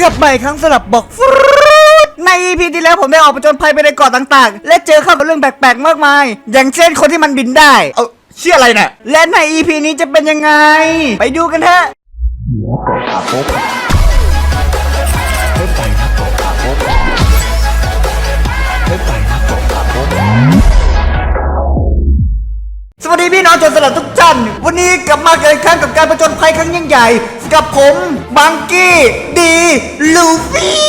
กลับมาอีกครั้งสำหรับบอกฟรุดใน EP ที่แล้วผมได้ออกไปจนภัยไปในเกาะต่างๆ และเจอเข้ากับเรื่องแปลกๆ มากมาย อย่างเช่นคนที่มันบินได้ เออเชื่ออะไรเนี่ยและใน EP นี้จะเป็นยังไง ไปดูกันเถอะสวัสดีพี่น้องโจรสลัดทุกท่าน วันนี้กลับมาเกิดอีกครั้งกับการประจนภัยครั้งยิ่งใหญ่ กับผมบังกี้ดีลูฟี่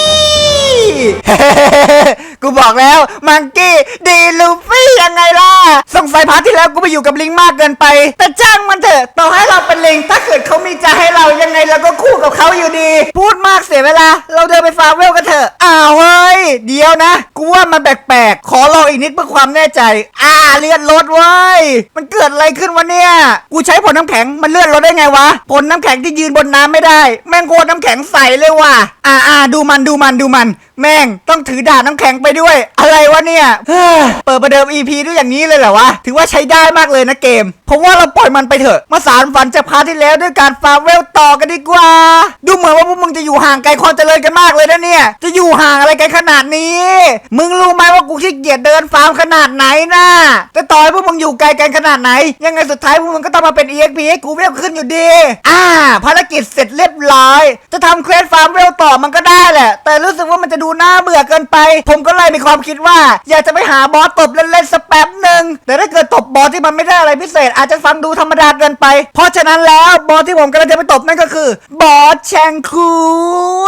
กูบอกแล้วมังกี้ดีลูฟี่ยังไงล่ะสงสัยพาร์ทที่แล้วกูไปอยู่กับลิงมากเกินไป แต่จ้างมันเถอะต่อให้เราเป็นลิงถ้าเกิดเขามีใจให้เรายังไงเราก็คู่กับเขาอยู่ดี พูดมากเสียเวลา เราเดินไปฟาร์มเวลกันเถอะอ้าวเฮ้ยเดี๋ยวนะ กูว่ามันแปลกๆขอลองอีกนิดเพื่อความแน่ใจ อ่าเลื่อนรถเว้ยมันเกิดอะไรขึ้นวะเนี่ยกูใช้ผลน้ำแข็งมันเลื่อนรถได้ไงวะผลน้ำแข็งที่ยืนบนน้ำไม่ได้ แม่งโคตรน้ำแข็งใสเลยว่ะอ่าอ่าดูมันดูมันดูมัน แม่งต้องถือดานน้ำแข็งไปด้วย อะไรวะเนี่ยเฮ้ยเปิดประเดิม EP ด้วยอย่างนี้เลยเหรอวะ ถือว่าใช้ได้มากเลยนะเกม ผมว่าเราปล่อยมันไปเถอะ มาสารฝันจากพาร์ทที่แล้วด้วยการฟาร์มเวลต่อกันดีกว่า ดูเหมือนว่าพวกมึงจะอยู่ห่างไกลความเจริญกันมากเลยนะเนี่ย จะอยู่ห่างอะไรกันขนาดนี้ มึงรู้ไหมว่ากูขี้เกียจเดินฟาร์มขนาดไหนนะ แต่ต่อให้พวกมึงอยู่ไกลกันขนาดไหน ยังไงสุดท้ายพวกมึงก็ต้องมาเป็น EXP ให้กูเวลขึ้นอยู่ดี อ่า ภารกิจเสร็จเรียบร้อย จะทำเควสฟาร์มเวลต่อมันก็ได้แหละ แต่รู้สึกว่ามันจะดูน่าเบื่อเกินไป ผมก็เลยมีความคิดว่า อยากจะไปหาบอสตบเล่นๆสักแป๊บหนึ่งแต่ถ้าเกิดตบบอสที่มันไม่ได้อะไรพิเศษ อาจจะฟังดูธรรมดาเกินไป เพราะฉะนั้นแล้วบอสที่ผมกำลังจะไปตบนั่นก็คือบอสแชงคู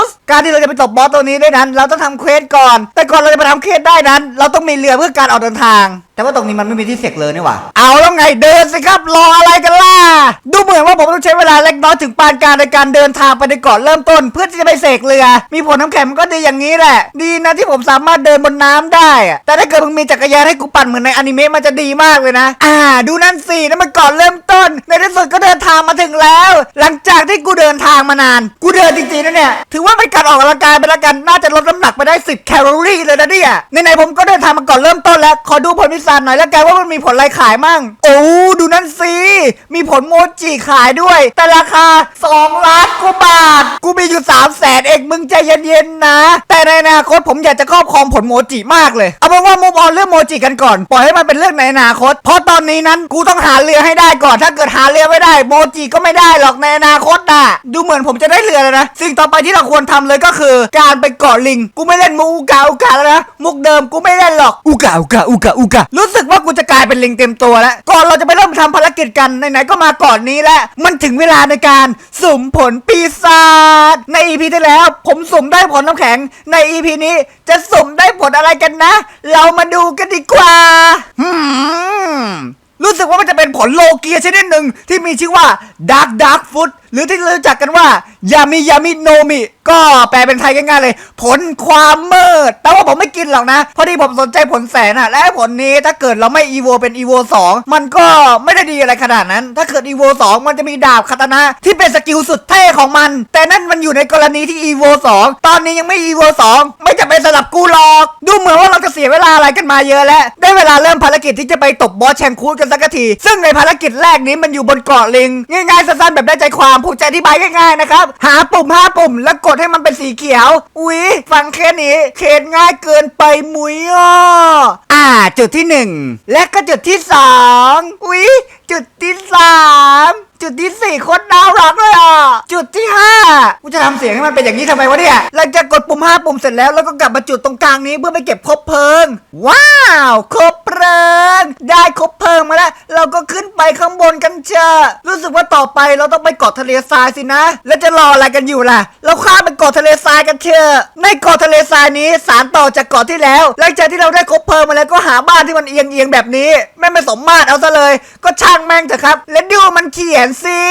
ส การที่เราจะไปตบบอสตัวนี้ได้นั้น เราต้องทำเควสก่อน แต่ก่อนเราจะไปทำเควสได้นั้น เราต้องมีเรือเพื่อการออกเดินทาง แต่ว่าตรงนี้มันไม่มีที่เสกเลยนี่หว่า เอาแล้วไงเดินสิครับรออะไรกันล่ะ ดูเหมือนว่าผมต้องใช้เวลาเล็กน้อยถึงปานกลารในการเดินทางไปในเกาะเริ่มต้น เพื่อที่จะไปเสกเรือ มีผลน้ำแข็งมันก็ดีอย่างนี้แหละ ดีนะที่ผมสามารถเดินบนน้ำได้อะแต่ถ้าเกิดมึงมีจักรยานให้กูปั่นเหมือนในอนิเมะมันจะดีมากเลยนะ อ่า ดูนั่นสินั่นมันเกาะเริ่มต้น ในที่สุดก็เดินทางมาถึงแล้ว หลังจากที่กูเดินทางมานาน กูเดินจริงๆนะเนี่ย ถือว่าเป็นการออกกำลังกายไปแล้วกัน น่าจะลดน้ำหนักไปได้ 10 แคลอรี่เลยนะเนี่ยไหนผมก็เดินทางมาก่อนเริ่มต้นแล้ว ขอดูผลพิศาหน่อยแล้วกันว่ามันมีผลอะไรขายมั่ง โอ้ดูนั่นสิ มีผลโมจิขายด้วย แต่ราคา 2 ล้านกว่าบาท กูมีอยู่3 0 0แสนเองมึงใจเย็นๆนะ แต่ในอนาคตผมอยากจะครอบครองผลโมจิมากเลย เอาเป็นว่ามุมออนเรื่องโมจิกันก่อน ปล่อยให้มันเป็นเรื่องในอนาคต เพราะตอนนี้นั้นกูต้องหาเรือให้ได้ก่อน ถ้าเกิดหาเรือไม่ได้โมจิก็ไม่ได้หรอกในอนาคตน่ะดูเหมือนผมจะได้เรือแล้วนะ สิ่งต่อไปที่เราควรทำเลยก็คือ การไปเกาะลิง กูไม่เล่นมุกอุกาอุกาแล้วนะมุกเดิมกูไม่เล่นหรอกอุกาอุกาอุกาอุการู้สึกว่ากูจะกลายเป็นลิงเต็มตัวแล้วก่อนเราจะไปเริ่มทำภารกิจกันไหนๆก็มาก่อนนี้แล้วมันถึงเวลาในการสุ่มผลปีศาจใน EP ที่แล้ว ผมสุ่มได้ผลน้ำแข็ง ใน EP นี้จะสุ่มได้ผลอะไรกันนะ เรามาดูกันดีกว่าหืมรู้สึกว่ามันจะเป็นผลโลเกียชนิดหนึ่งที่มีชื่อว่า Dark Dark Food หรือที่รู้จักกันว่ายามิยามิโนมิ ก็แปลเป็นไทยง่ายๆเลย ผลความมืดแต่ว่าผมไม่กินหรอกนะเพราะที่ผมสนใจผลแสนอะและผลนี้ถ้าเกิดเราไม่อีโวเป็นอีโว2มันก็ไม่ได้ดีอะไรขนาดนั้น ถ้าเกิดอีโว2มันจะมีดาบคาตานะที่เป็นสกิลสุดเท่ของมัน แต่นั่นมันอยู่ในกรณีที่อีโว2ตอนนี้ยังไม่อีโว2ไม่จะเป็นสลับกูหรอก ดูเหมือนว่าเราจะเสียเวลาอะไรกันมาเยอะแล้ว ได้เวลาเริ่มภารกิจที่จะไปตบบอสแชงคูดกันสักทีซึ่งในภารกิจแรกนี้มันอยู่บนเกาะลิงง่ายๆสั้นๆแบบได้ใจความผมจะอธิบายง่ายๆนะครับ หาปุ่มห้าปุ่มแล้วกดให้มันเป็นสีเขียว อุ๊ย ฟังแค่นี้เขตง่ายเกินไปมุยอะอ่า จุดที่หนึ่งและก็จุดที่สองอุ๊ย จุดที่สามจุดที่สี่โคตรน่ารักเลยอะ จุดที่ห้ากูจะทำเสียงให้มันเป็นอย่างนี้ทำไมวะเนี่ยหลังจากกดปุ่มห้าปุ่มเสร็จแล้วแล้วก็กลับมาจุดตรงกลางนี้เพื่อไปเก็บคบเพลิง ว้าวคบเพลิง ได้คบเพลิงมาแล้วเราก็ขึ้นไปข้างบนกันเชอะรู้สึกว่าต่อไปเราต้องไปเกาะทะเลทรายสินะ แล้วจะรออะไรกันอยู่ล่ะ เราข้ามไปเกาะทะเลทรายกันเถอะในเกาะทะเลทรายนี้สารต่อจากเกาะที่แล้ว หลังจากที่เราได้คบเพลิงมาแล้วก็หาบ้านที่มันเอียงเอียงๆแบบนี้แม่ไม่สมมาตรเอาซะเลย ก็ช่างแม่งเถอะครับ และดูมันเขียนสิ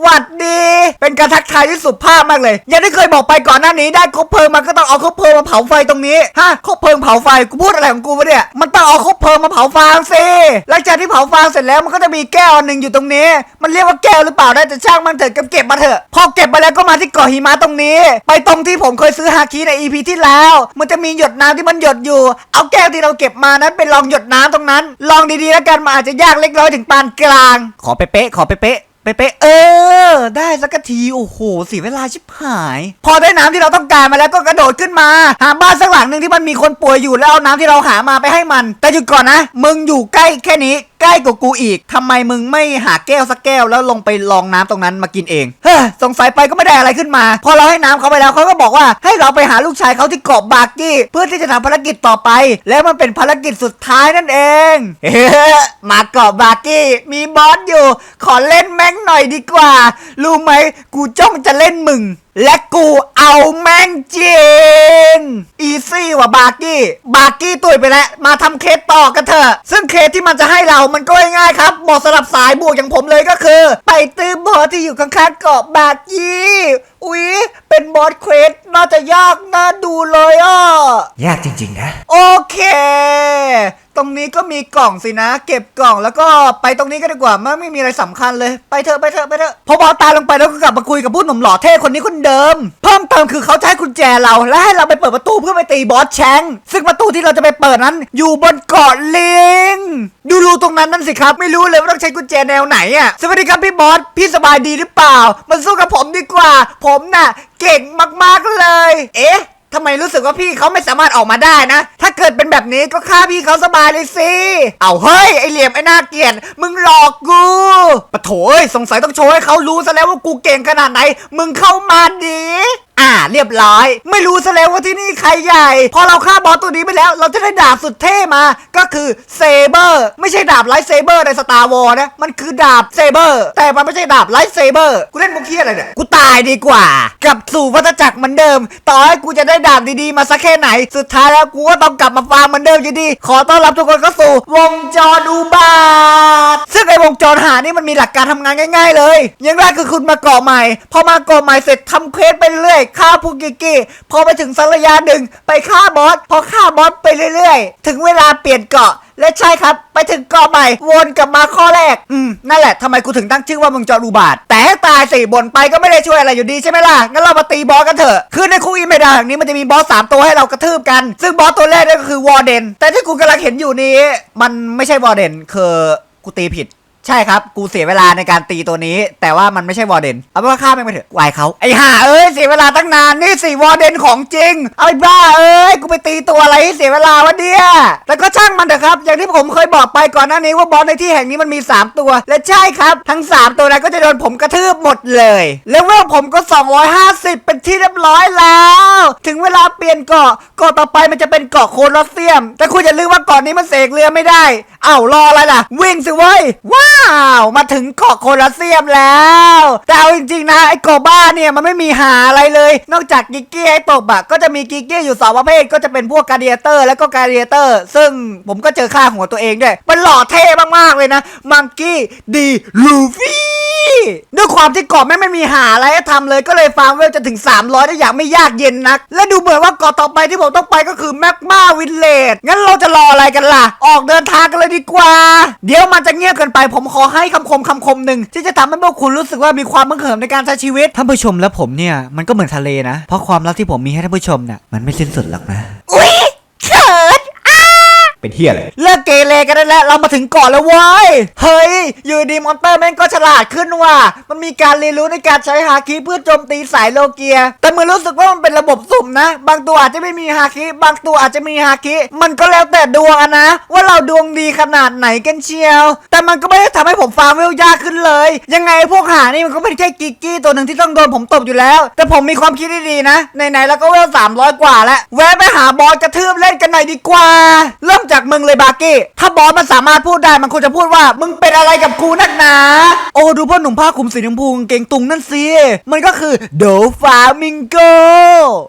หวัดดี เป็นการทักทายที่สุภาพมากเลยย่างที่เคยบอกไปก่อนหน้านี้ได้คบเพลิงมาก็ต้องเอาคบเพลิงมาเผาไฟตรงนี้ฮะคบเพลิงเผาไฟกูพูดอะไรของกูวะเนี่ยมันต้องเอาคบเพลิงมาเผาฟางสิหลังจากที่เผาฟางเสร็จแล้วมันก็จะมีแก้วอันหนึ่งอยู่ตรงนี้ มันเรียกว่าแก้วหรือเปล่าได้แต่ช่างมันเถอะเก็บเก็บมาเถอะพอเก็บมาแล้วก็มาที่เกาะหิมะตรงนี้ ไปตรงที่ผมเคยซื้อฮาคิใน EP ที่แล้ว มันจะมีหยดน้ำที่มันหยดอยู่ เอาแก้วที่เราเก็บมานั้นไปลองหยดน้ำตรงนั้น ลองดีๆแล้วกันมันอาจจะยากเล็กน้อยถึงปานกลางขอเป๊ะๆขอเป๊ะๆไปไปเออ ได้สักทีโอ้โหเสียเวลาชิบหาย พอได้น้ำที่เราต้องการมาแล้วก็กระโดดขึ้นมา หาบ้านสักหลังหนึ่งที่มันมีคนป่วยอยู่แล้วเอาน้ำที่เราหามาไปให้มัน แต่หยุดก่อนนะ มึงอยู่ใกล้แค่นี้ ล้กว่ากูอีกทำไมมึงไม่หาแก้วสักแก้วแล้วลงไปลองน้ำตรงนั้นมากินเอง เฮ้ยสงสัยไปก็ไม่ได้อะไรขึ้นมา พอเราให้น้ำเขาไปแล้วเขาก็บอกว่าให้เราไปหาลูกชายเขาที่เกาะบาร์กี้ เพื่อที่จะทำภารกิจต่อไป แล้วมันเป็นภารกิจสุดท้ายนั่นเองเฮ้มาเกาะบาร์กี้มีบอสอยู่ ขอเล่นแม่งหน่อยดีกว่า รู้ไหมกูจ้องจะเล่นมึง และกูเอาแม่งจริง อีซี่ว่ะบาร์กี้ บาร์กี้ตุยไปแล้ว มาทำเคสต่อกันเถอะ ซึ่งเคสที่มันจะให้เรามันก็ง่ายๆครับ เหมาะสำหรับสายบวกอย่างผมเลยก็คือ ไปตื้อบอสที่อยู่ข้างๆเกาะบาร์กี้ อุ๊ย เป็นบอสเควสน่าจะยากน่าดูเลยอะ ยากจริงๆนะ โอเค ตรงนี้ก็มีกล่องสินะ เก็บกล่องแล้วก็ไปตรงนี้ก็ดีกว่ามันไม่มีอะไรสำคัญเลยไปเถอะไปเถอะไปเถอะพอบอสตายลงไปแล้วก็กลับมาคุยกับผู้หนุ่มหล่อเท่คนนี้คนเดิม เพิ่มเติมคือเขาจะให้กุญแจเราและให้เราไปเปิดประตูเพื่อไปตีบอสแชงซึ่งประตูที่เราจะไปเปิดนั้น อยู่บนเกาะลิงดูรูตรงนั้นนั่นสิครับ ไม่รู้เลยว่าต้องใช้กุญแจแนวไหนอะสวัสดีครับพี่บอสพี่สบายดีหรือเปล่ามาสู้กับผมดีกว่า ผมน่ะ เก่งมากๆเลย เอ๊ะ ทำไมรู้สึกว่าพี่เขาไม่สามารถออกมาได้นะ ถ้าเกิดเป็นแบบนี้ก็ฆ่าพี่เขาสบายเลยสิ เอาเฮ้ยไอเหลี่ยมไอหน้าเกลียดมึงหลอกกูปะโถยสงสัยต้องโชว์ให้เขารู้ซะแล้วว่ากูเก่งขนาดไหน มึงเข้ามาดี อ่า เรียบร้อย ไม่รู้ซะแล้วว่าที่นี่ใครใหญ่ พอเราฆ่าบอสตัวนี้ไปแล้ว เราจะได้ดาบสุดเท่มา ก็คือเซเบอร์ไม่ใช่ดาบไลท์เซเบอร์ในสตาร์วอลนะ มันคือดาบเซเบอร์แต่มันไม่ใช่ดาบไลท์เซเบอร์กูเล่นมุกเคียอะไรเนี่ย กูตายดีกว่า กลับสู่วัฏจักรเหมือนเดิม ต่อให้กูจะได้ดาบดีๆมาสักแค่ไหน สุดท้ายแล้วกูก็ต้องกลับมาฟาร์มเหมือนเดิมอยู่ดี ขอต้อนรับทุกคนเข้าสู่ วงจรอุบาทซึ่งไอ้วงจรหานี่มันมีหลักการทำงานง่าย ๆ เลย อย่างแรกคือคุณมาเกาะใหม่ พอมาเกาะใหม่เสร็จทำเควสไปเรื่อยฆ่าผู้กิกกี้พอไปถึงสักระยะหนึ่งไปฆ่าบอสพอฆ่าบอสไปเรื่อยๆ ถึงเวลาเปลี่ยนเกาะและใช่ครับ ไปถึงเกาะใหม่วนกลับมาข้อแรก อืม นั่นแหละทำไมกูถึงตั้งชื่อว่าวงจรอุบาท แต่ให้ตายสี่บนไปก็ไม่ได้ช่วยอะไรอยู่ดีใช่ไหมล่ะ งั้นเรามาตีบอสกันเถอะ คือในคุกอีเมดาแห่งนี้มันจะมีบอสสามตัวให้เรากระทืบกัน ซึ่งบอสตัวแรกนั่นก็คือวอร์เดน แต่ที่กูกำลังเห็นอยู่นี้ มันไม่ใช่วอร์เดนคือกูตีผิด ใช่ครับ กูเสียเวลาในการตีตัวนี้ แต่ว่ามันไม่ใช่วอร์เดน เอาเป็นว่าฆ่าม่งไปเถอะวายเขาไอ้ห่าเอ้ยเสียเวลาตั้งนานนี่สีวอร์เดนของจริง เอาไอ้บ้าเอ้ยกูไปตีตัวอะไรให้เสียเวลาวะเนี่ยแต่ก็ช่างมันเถอะครับ อย่างที่ผมเคยบอกไปก่อนหน้านี้ว่าบอสในที่แห่งนี้มันมี 3 ตัว และใช่ครับ ทั้ง 3 ตัวนั้นก็จะโดนผมกระทืบหมดเลยแล้วเวลผมก็ 250 เป็นที่เรียบร้อยแล้ว ถึงเวลาเปลี่ยนเกาะเกาะต่อไปมันจะเป็นเกาะโคลอสเซียม แต่คุณอย่าลืมว่าเกาะนี้มันเสกเรือไม่ได้ อ้าวรออะไรล่ะ วิ่งสิเว้ย ว้าว มาถึงเกาะโคลอสเซียมแล้ว แต่เอาจริงๆนะไอ้เกาะบ้าเนี่ยมันไม่มีหาอะไรเลย นอกจากกิกกี้ให้ตบอะก็จะมีกิกกี้อยู่สองประเภทก็จะเป็นพวกการเดียเตอร์แล้วก็การเดียเตอร์ ซึ่งผมก็เจอค่าหัวตัวเองด้วย มันหล่อเท่มากๆเลยนะ มังกี้ดีลูฟี่ด้วยความที่เกาะไม่ไม่มีหาอะไรให้ทำเลยก็เลยฟาร์มเวลจะถึง 300 ได้อย่างไม่ยากเย็นนัก และดูเหมือนว่าเกาะต่อไปที่ผมต้องไปก็คือแมกมาวินเลดงั้นเราจะรออะไรกันล่ะ ออกเดินทางกันเลยดีกว่า เดี๋ยวมันจะเงียบเกินไป ผมขอให้คำคมคำคมหนึ่งที่จะทำให้พวกคุณรู้สึกว่ามีความมึงเหิมในการใช้ชีวิตท่านผู้ชมและผมเนี่ยมันก็เหมือนทะเลนะ เพราะความรักที่ผมมีให้ท่านผู้ชมเนี่ยมันไม่สิ้นสุดหรอกนะอุ๊ยเขิน เป็นเที่ยอะไรเลิกเกเรกันได้แล้วเรามาถึงเกาะแล้วเว้ยเฮ้ยอยู่ดีมอนเตอร์แม่งก็ฉลาดขึ้นว่ะมันมีการเรียนรู้ในการใช้ฮาคิเพื่อโจมตีสายโลเกีย แต่มันรู้สึกว่ามันเป็นระบบสุ่มนะ บางตัวอาจจะไม่มีฮาคิบางตัวอาจจะมีฮาคิมันก็แล้วแต่ดวงอะนะ ว่าเราดวงดีขนาดไหนกันเชียว แต่มันก็ไม่ได้ทำให้ผมฟาร์มเวลยากขึ้นเลย ยังไงพวกหานี่มันก็เป็นแค่กิกกี้ตัวหนึ่งที่ต้องโดนผมตบอยู่แล้ว แต่ผมมีความคิดที่ดีนะไหนๆแล้วก็เวล300กว่าแล้วแวะไปหาบอสกระทืบเล่นกันหน่อยดีกว่า เริ่มจากมึงเลยบาร์กี้ ถ้าบอสมันสามารถพูดได้มันควรจะพูดว่า มึงเป็นอะไรกับกูนักหนา โอ้ดูพ่อหนุ่มผ้าคลุมสีชมพูกางเกงตุงนั่นสิ มันก็คือโดฟามิงโก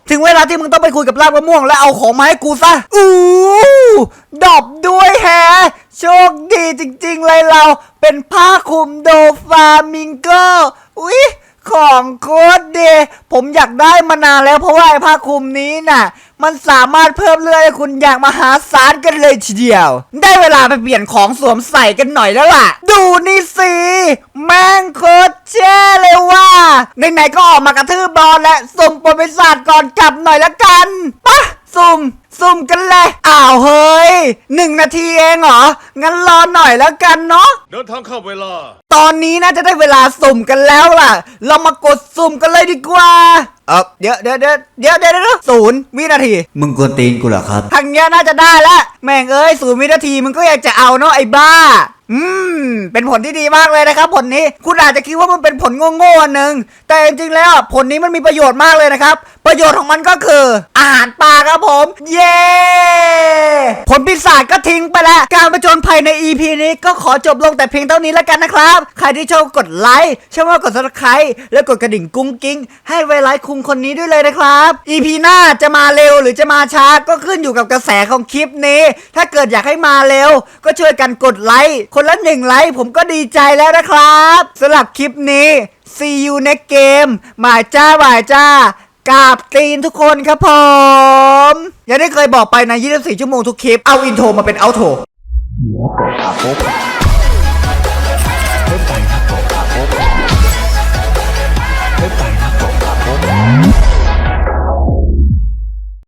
ถึงเวลาที่มึงต้องไปคุยกับลากมะม่วงและเอาของมาให้กูซะ อู้ดอบด้วยแฮโชคดีจริง ๆ เลยเราเป็นผ้าคลุมโดฟามิงโก อุ๊ยของโคตรเดผมอยากได้มานานแล้วเพราะว่าไอ้ผ้าคลุมนี้น่ะ มันสามารถเพิ่มเลือดให้คุณอย่างมหาศาลกันเลยทีเดียว ได้เวลาไปเปลี่ยนของสวมใส่กันหน่อยแล้วล่ะ ดูนี่สิแม่งโคตรเช่เลยว่าไหนๆก็ออกมากระทืบบอลและส่งปรปีศาจก่อนกลับหน่อยละกันปะสุ่มสุ่มกันเลยอ้าวเฮ้ยหนึ่งนาทีเองเหรอ งั้นรอหน่อยแล้วกันเนาะ เดินทางเข้าเวลา ตอนนี้น่าจะได้เวลาสุ่มกันแล้วล่ะ เรามากดสุ่มกันเลยดีกว่า เออเดี๋ยวเดี๋ยวเดี๋ยวเดี๋ยวเดี๋ยวเดี๋ยวศูนย์วินาที มึงกวนตีนกูเหรอครับ ทางเนี้ยน่าจะได้แล้วแม่งเอ้ยศูนย์วินาทีมึงก็อยากจะเอาเนาะไอ้บ้า อืม เป็นผลที่ดีมากเลยนะครับผลนี้คุณอาจจะคิดว่ามันเป็นผลโง่ๆอันหนึ่งแต่จริงๆแล้วอะผลนี้มันมีประโยชน์มากเลยนะครับ ประโยชน์ของมันก็คือ อาหารปลาครับผม เย้ผลปีศาจก็ทิ้งไปแล้วการประจ นภัยใน EP นี้ก็ขอจบลงแต่เพียงเท่านี้แล้วกันนะครับ ใครที่ชอบกดไลค์ชอบกด subscribe แล้วกดกระดิ่งกุ้งกิ้ง ให้ไวไลค์คุงคนนี้ด้วยเลยนะครับ EP หน้าจะมาเร็วหรือจะมาช้าก็ขึ้นอยู่กับกระแสของคลิปนี้ ถ้าเกิดอยากให้มาเร็ว ก็ช่วยกันกดไลค์คนละหนึ่งไลค์ผมก็ดีใจแล้วนะครับสำหรับคลิปนี้ see you next game หมายจ้าหมายจ้ากราบตีนทุกคนครับผมย่างที่เคยบอกไปใน 24 ชั่วโมงทุกคลิป เอาอินโทรมาเป็นเอาโทร ไม่ไปนะผม